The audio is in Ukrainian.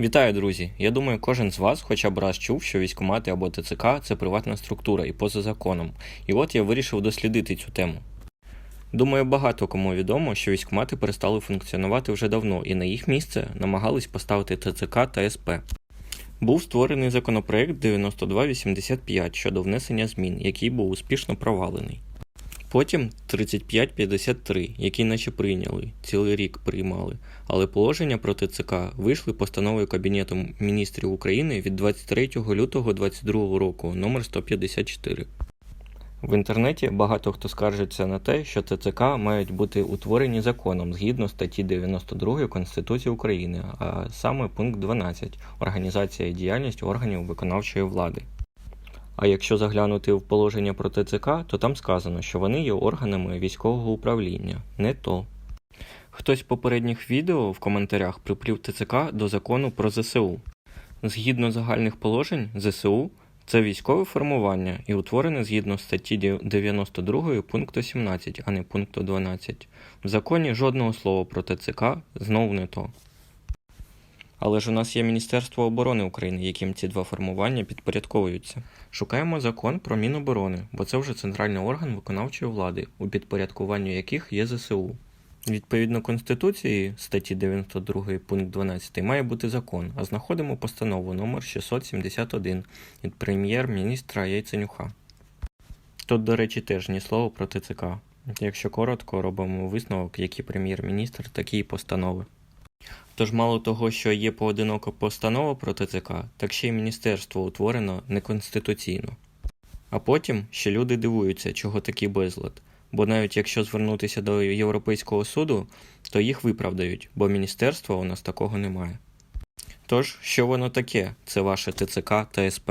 Вітаю, друзі! Я думаю, кожен з вас хоча б раз чув, що військкомати або ТЦК це приватна структура і поза законом. І от я вирішив дослідити цю тему. Думаю, багато кому відомо, що військкомати перестали функціонувати вже давно, і на їх місце намагались поставити ТЦК та СП. Був створений законопроект 9285 щодо внесення змін, який був успішно провалений. Потім 3553, який наче прийняли, цілий рік приймали, але положення про ТЦК вийшли постановою Кабінету міністрів України від 23 лютого 2022 року номер 154. В інтернеті багато хто скаржиться на те, що ТЦК мають бути утворені законом згідно статті 92 Конституції України, а саме пункт 12 Організація і діяльність органів виконавчої влади. А якщо заглянути в положення про ТЦК, то там сказано, що вони є органами військового управління. Не то. Хтось в попередніх відео в коментарях приплів ТЦК до закону про ЗСУ. Згідно загальних положень, ЗСУ це військове формування і утворене згідно статті 92 пункту 17, а не пункту 12. В законі жодного слова про ТЦК знову не то. Але ж у нас є Міністерство оборони України, яким ці два формування підпорядковуються. Шукаємо закон про Міноборони, бо це вже центральний орган виконавчої влади, у підпорядкуванні яких є ЗСУ. Відповідно Конституції статті 92 пункт 12 має бути закон, а знаходимо постанову номер 671 від прем'єр-міністра Яйценюха. Тут, до речі, теж ні слова про ТЦК. Якщо коротко, робимо висновок, які прем'єр-міністр, такі постанови. Тож мало того, що є поодинока постанова про ТЦК, так ще й міністерство утворено неконституційно. А потім ще люди дивуються, чого такий безлад. Бо навіть якщо звернутися до Європейського суду, то їх виправдають, бо міністерства у нас такого немає. Тож, що воно таке, це ваше ТЦК та СП?